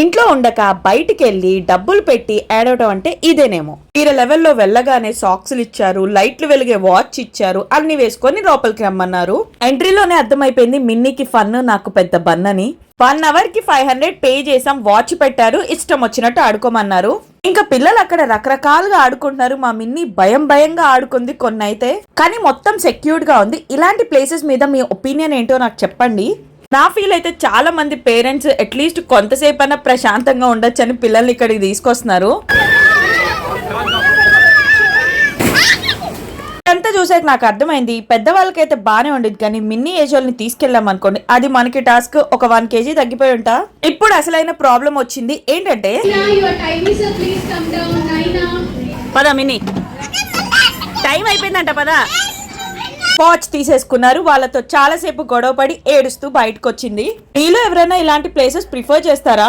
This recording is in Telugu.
ఇంట్లో ఉండక బయటికి వెళ్ళి డబ్బులు పెట్టి ఏడవటం అంటే ఇదేనేమో. వీర లెవెల్లో వెళ్ళగానే సాక్స్లు ఇచ్చారు లైట్లు వెలిగే వాచ్ ఇచ్చారు అన్ని వేసుకొని లోపలికి రమ్మన్నారు. ఎంట్రీలోనే అర్థమైపోయింది మిన్నీకి ఫన్ నాకు పెద్ద బన్ అని వన్ అవర్కి ఫైవ్ హండ్రెడ్ పే చేసాం వాచ్ పెట్టారు ఇష్టం వచ్చినట్టు ఆడుకోమన్నారు. ఇంకా పిల్లలు అక్కడ రకరకాలుగా ఆడుకుంటున్నారు మా మిన్ని భయం భయంగా ఆడుకుంది కొన్ని అయితే కానీ మొత్తం సెక్యూర్డ్గా ఉంది. ఇలాంటి ప్లేసెస్ మీద మీ ఒపీనియన్ ఏంటో నాకు చెప్పండి. నా ఫీల్ అయితే చాలా మంది పేరెంట్స్ అట్లీస్ట్ కొంతసేపు అయినా ప్రశాంతంగా ఉండొచ్చని పిల్లల్ని ఇక్కడికి తీసుకొస్తున్నారు. అంతా చూసాక నాకు అర్థమైంది పెద్దవాళ్ళకైతే బానే ఉండేది కానీ మిన్నీ ఏజ్ వాళ్ళని తీసుకెళ్ళాం అనుకోండి అది మనకి టాస్క్ ఒక వన్ కేజీ తగ్గిపోయి ఉంటా? ఇప్పుడు అసలైన ప్రాబ్లం వచ్చింది ఏంటంటే పదా పద మినీ. టైం అయిపోయిందంట పదా. వాచ్ తీసేసుకున్నారు. వాళ్ళతో చాలాసేపు గొడవపడి ఏడుస్తూ బయటకు వచ్చింది మీలో ఎవరైనా ఇలాంటి ప్లేసెస్ ప్రిఫర్ చేస్తారా?